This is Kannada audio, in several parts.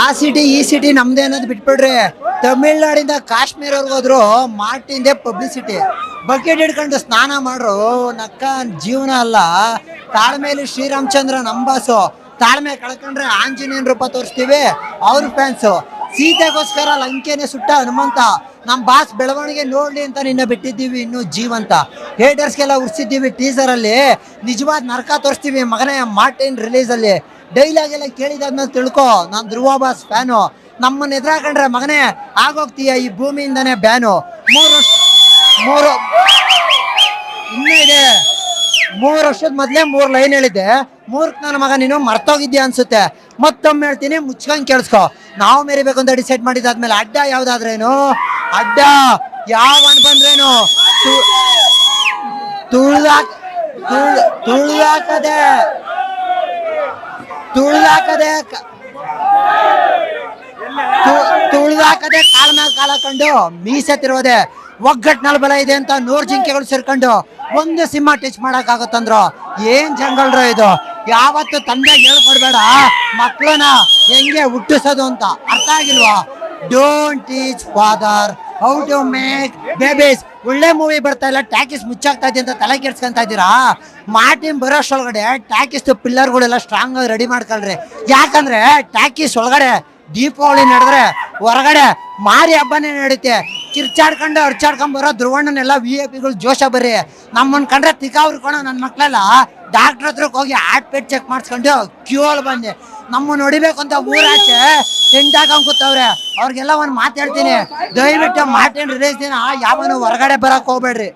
ಆ ಸಿಟಿ ಈ ಸಿಟಿ ನಮ್ದೇ ಅನ್ನೋದು ಬಿಟ್ಬಿಡ್ರಿ. ತಮಿಳ್ನಾಡಿಂದ ಹೋದ್ರು ಮಾರ್ಟಿಂದೆ ಪಬ್ಲಿಸಿಟಿ ಬಕೆಟ್ ಹಿಡ್ಕೊಂಡು ಸ್ನಾನ ಮಾಡ್ರು, ನಕ್ಕ ಜೀವನ ಅಲ್ಲ. ತಾಳ್ಮೇಲಿ ಶ್ರೀರಾಮಚಂದ್ರ ನಂಬಾಸು ತಾಳ್ಮೆ ಕಳ್ಕೊಂಡ್ರೆ ಆಂಜನೇಯನ್ ರೂಪ ತೋರಿಸ್ತೀವಿ, ಅವ್ರ ಫ್ಯಾನ್ಸು ಸೀತೆಗೋಸ್ಕರ ಲಂಕೆನೆ ಸುಟ್ಟ ಹನುಮಂತ. ನಮ್ಮ ಬಾಸ್ ಬೆಳವಣಿಗೆ ನೋಡ್ಲಿ ಅಂತ ನಿನ್ನ ಬಿಟ್ಟಿದ್ದೀವಿ, ಇನ್ನು ಜೀವಂತ. ಹೇಟರ್ಸ್ಗೆಲ್ಲ ಉರ್ಸಿದ್ದೀವಿ ಟೀಸರಲ್ಲಿ ನಿಜವಾದ ನರಕ ತೋರಿಸ್ತೀವಿ ಮಗನೇ, ಮಾರ್ಟಿನ್ ರಿಲೀಸ್ ಅಲ್ಲಿ. ಡೈಲಾಗ್ ಎಲ್ಲ ಕೇಳಿದಾದ್ಮೇಲೆ ತಿಳ್ಕೊ, ನಾನು ಧ್ರುವ ಬಾಸ್ ಫ್ಯಾನು. ನಮ್ಮನ್ನ ಎದುರಾಕೊಂಡ್ರೆ ಮಗನೇ, ಆಗೋಗ್ತೀಯ ಈ ಭೂಮಿಯಿಂದನೇ ಬ್ಯಾನು. ಮೂರು ವರ್ಷ, ಮೂರು, ಇನ್ನೂ ಇದೆ. ಮೂರು ವರ್ಷದ ಮೊದಲೇ ಮೂರು ಲೈನ್ ಹೇಳಿದ್ದೆ. ಮೂರ್ಕ್ ನನ್ನ ಮಗ, ನೀನು ಮರ್ತೋಗಿದ್ಯಾ ಅನ್ಸುತ್ತೆ. ಮತ್ತೊಮ್ಮೆ ಹೇಳ್ತೀನಿ, ಮುಚ್ಕೊಂಡ್ ಕೇಳಿಸ್ಕೊ. ನಾವು ಮೇರಿಬೇಕು ಅಂತ ಡಿಸೈಡ್ ಮಾಡಿದಾದ್ಮೇಲೆ ಅಡ್ಡ ಯಾವ್ದಾದ್ರೇನು? ಅಡ್ಡ. ಯಾವನ್ ಬಂದ್ರೇನು? ತುಳ್ದಾಕ್ ತುಳ್ ತುಳ್ದಾಕದೆ. ತುಳ್ದಾಕದೆ ತುಳಿದಾಕದೆ ಕಾಲ ಮೇಲೆ ಕಾಲ ಕಂಡು ಮೀಸೆ ತಿರುವುದೆ ಒಗ್ಗಟ್ಟಿನಲ್ಲಿ ಬಲ ಇದೆ ಅಂತ ನೂರು ಜಿಂಕೆಗಳು ಸೇರ್ಕೊಂಡು ಒಂದು ಸಿಂಹ ಟಚ್ ಮಾಡಕ್ ಏನು ಏನ್ ಜಂಗಲ್ರ ಇದು? ಯಾವತ್ತು ತಂದೆ ಹೇಳ್ಕೊಡ್ಬೇಡ ಮಕ್ಕಳನ್ನ ಹೆಂಗೆ ಹುಟ್ಟಿಸೋದು ಅಂತ ಅರ್ಥ ಆಗಿಲ್ವಾ? Don't teach father how to make babies ಒಳ್ಳೆ ಮೂವಿ ಬರ್ತಾ ಇಲ್ಲ ಟ್ಯಾಕಿಸ್ ಮುಚ್ಚಾಗ್ತಾ ಇದೆ ಅಂತ ತಲೆ ಕೆಡ್ಸ್ಕೊಂತ ಇದ್ದೀರಾ ಮಾರ್ಟಿನ್ ಬರೋಷ್ಟೊಳಗಡೆ ಟ್ಯಾಕಿಸ್ ಪಿಲ್ಲರ್ಗಳೆಲ್ಲ ಸ್ಟ್ರಾಂಗ್ ಆಗಿ ರೆಡಿ ಮಾಡ್ಕೊಳ್ರಿ. ಯಾಕಂದ್ರೆ ಟ್ಯಾಕಿಸ್ ಒಳಗಡೆ ದೀಪಾವಳಿ ನಡೆದ್ರೆ ಹೊರಗಡೆ ಮಾರಿ ಹಬ್ಬನೇ ನಡೀತೆ. ಕಿರ್ಚಾಡ್ಕೊಂಡು ಅರ್ಚಾಡ್ಕೊಂಡ್ ಬರೋ ಧ್ರುವಣ್ಣನೆಲ್ಲ ವಿ ಎ ಪಿಗಳು ಜೋಶ ಬರ್ರಿ. ನಮ್ಮನ್ ಕಂಡ್ರೆ ತಿಕ್ಕ ಕೊಣ ನನ್ನ ಮಕ್ಳೆಲ್ಲ ಡಾಕ್ಟ್ರ್ ಹತ್ರಕ್ಕೆ ಹೋಗಿ ಹಾರ್ಟ್ ಪೇಟ್ ಚೆಕ್ ಮಾಡಿಸ್ಕೊಂಡು ಕ್ಯೂ ಅಲ್ಲಿ ಬಂದೆ. ನಮ್ಮನ್ನ ಹೊಡಿಬೇಕು ಅಂತ ಊರಾಚೆ ಟೆಂಟ್ ಹಾಕೊಂಡ್ ಕೂತವ್ರೆ ಅವ್ರಿಗೆಲ್ಲ ಒಂದು ಮಾತಾಡ್ತೀನಿ ದಯವಿಟ್ಟು ಮಾರ್ಟಿನ್ ರಿಲೀಸ್ ದಿನ ಯಾವನು ಹೊರಗಡೆ ಬರಕ್ ಹೋಗ್ಬೇಡ್ರಿ.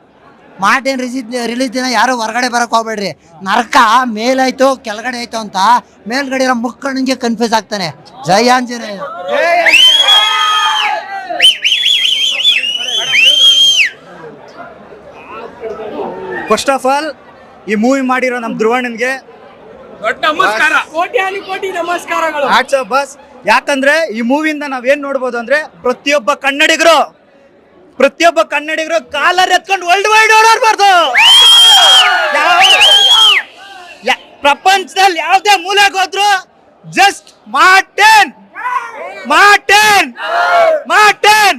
ಮಾರ್ಟಿನ್ ರಿಲೀಸ್ ರಿಲೀಸ್ ದಿನ ಯಾರು ಹೊರಗಡೆ ಬರಕ್ ಹೋಗ್ಬೇಡ್ರಿ. ನರಕ ಮೇಲಾಯ್ತು, ಕೆಳಗಡೆ ಆಯ್ತು ಅಂತ ಮೇಲ್ಗಡೆ ಇರೋ ಮುಕ್ಕಣ್ಣಂಗೆ ಕನ್ಫ್ಯೂಸ್ ಆಗ್ತಾನೆ. ಜಯಾಂಜನೇ ಫಸ್ಟ್ ಆಫ್ ಆಲ್ ಈ ಮೂವಿ ಮಾಡಿರೋ ನಮ್ಮ ಧ್ರುವಣ್ಣನ್ಗೆ ದೊಡ್ಡ ನಮಸ್ಕಾರ. ಕೋಟ್ಯಾನಿ ಕೋಟಿ ನಮಸ್ಕಾರಗಳು. ಆಟ್ಸ್ ಆಫ್ ಬಸ್ ಯಾಕಂದ್ರೆ ಈ ಮೂವಿಯಿಂದ ನಾವೇನ್ ನೋಡ್ಬೋದು ಅಂದ್ರೆ ಪ್ರತಿಯೊಬ್ಬ ಕನ್ನಡಿಗರು ಪ್ರತಿಯೊಬ್ಬ ಕನ್ನಡಿಗರು ಕಾಲರ್ ಎತ್ಕೊಂಡು ವರ್ಲ್ಡ್ ವೈಡ್ ಓಡಾಡ್ಬಾರ್ದು ಯಾ- ಪ್ರಪಂಚದಲ್ಲಿ ಯಾವ್ದೇ ಮೂಲೆಗೆ ಹೋದ್ರು ಜಸ್ಟ್ ಮಾರ್ಟೇನ್ ಮಾರ್ಟೇನ್ ಮಾರ್ಟೇನ್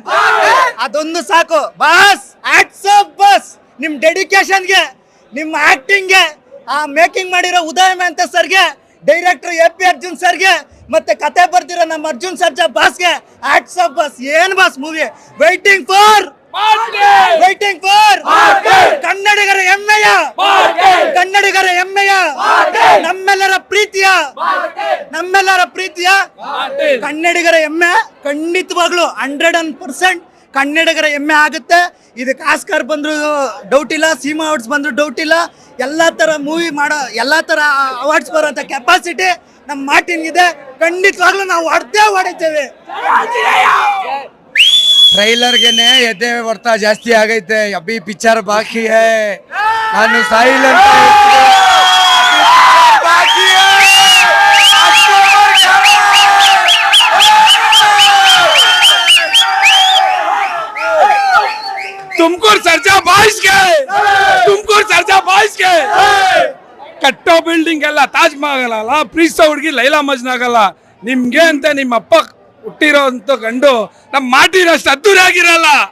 ಅದೊಂದು ಸಾಕು ಬಾಸ್ ಆಟ್ಸ್ ಆಫ್ ಬಸ್ ನಿಮ್ ನಿಮ್ಮ ಆ್ಯಕ್ಟಿಂಗ್ಗೆ ಆ ಮೇಕಿಂಗ್ ಮಾಡಿರೋ ಉದಯ ಮೆಹಂತ ಸರ್ಗೆ ಡೈರೆಕ್ಟರ್ ಎ ಪಿ ಅರ್ಜುನ್ ಸರ್ಗೆ ಮತ್ತೆ ಕತೆ ಬರ್ದಿರೋ ನಮ್ಮ ಅರ್ಜುನ್ ಸರ್ಜಾ ಬಾಸ್ಗೆ ಆಟ್ಸ್ ಆಫ್ ಬಾಸ್ ಏನ್ boss movie waiting for waiting for ಕನ್ನಡಿಗರ ಹೆಮ್ಮೆಯ? ಕನ್ನಡಿಗರ ಹೆಮ್ಮೆಯ? ನಮ್ಮೆಲ್ಲರ ಪ್ರೀತಿಯ? ನಮ್ಮೆಲ್ಲರ ಪ್ರೀತಿಯ? ಕನ್ನಡಿಗರ ಹೆಮ್ಮೆ ಖಂಡಿತವಾಗ್ಲು ಹಂಡ್ರೆಡ್ ಅಂಡ್ ಪರ್ಸೆಂಟ್ ಕನ್ನಡಿಗರ ಹೆಮ್ಮೆ ಆಗುತ್ತೆ. ಇದು ಕಾಸ್ಕರ್ ಬಂದ್ರು ಡೌಟ್ ಇಲ್ಲ ಸೀಮಾ ಅವಾರ್ಡ್ಸ್ ಬಂದ್ರು ಡೌಟ್ ಇಲ್ಲ. ಎಲ್ಲ ತರ ಮೂವಿ ಮಾಡೋ, ಎಲ್ಲ ತರ ಅವಾರ್ಡ್ಸ್ ಬರೋಂಥ ಕೆಪಾಸಿಟಿ ನಮ್ಮ ಮಾರ್ಟಿನ್ ಇದೆ. ಖಂಡಿತವಾಗ್ಲೂ ನಾವು ಹೊಡೆದೇ ಹೊಡಿತೇವೆ ಟ್ರೈಲರ್ಗೆನೆ ಎದೆ ಹೊಡ್ತಾ ಜಾಸ್ತಿ ಆಗೈತೆ. ಅಬ್ಬಿ ಪಿಕ್ಚರ್ ಬಾಕಿ ನಾನು ಸಾಯಿಲ್ ತುಮಕೂರು ಸರ್ಜಾ ಬಾಯ್ಸ್ಗೆ ತುಮಕೂರು ಸರ್ಜಾ ಬಾಯ್ಸ್ಗೆ ಕಟ್ಟೋ ಬಿಲ್ಡಿಂಗ್ ಎಲ್ಲ ತಾಜ್ ಮಹಲ್ ಅಲ್ಲ ಪ್ರೀಸ ಹುಡುಗಿ ಲೈಲಾ ಮಜ್ನ ಆಗಲ್ಲ ನಿಮ್ಗೆ ಅಂತ ನಿಮ್ಮ ಅಪ್ಪ ಹುಟ್ಟಿರೋ ಅಂತ ಗಂಡು ನಮ್ಮ ಮಾಟಿನಷ್ಟು ಅದ್ದೂರಿ ಆಗಿರಲ್ಲ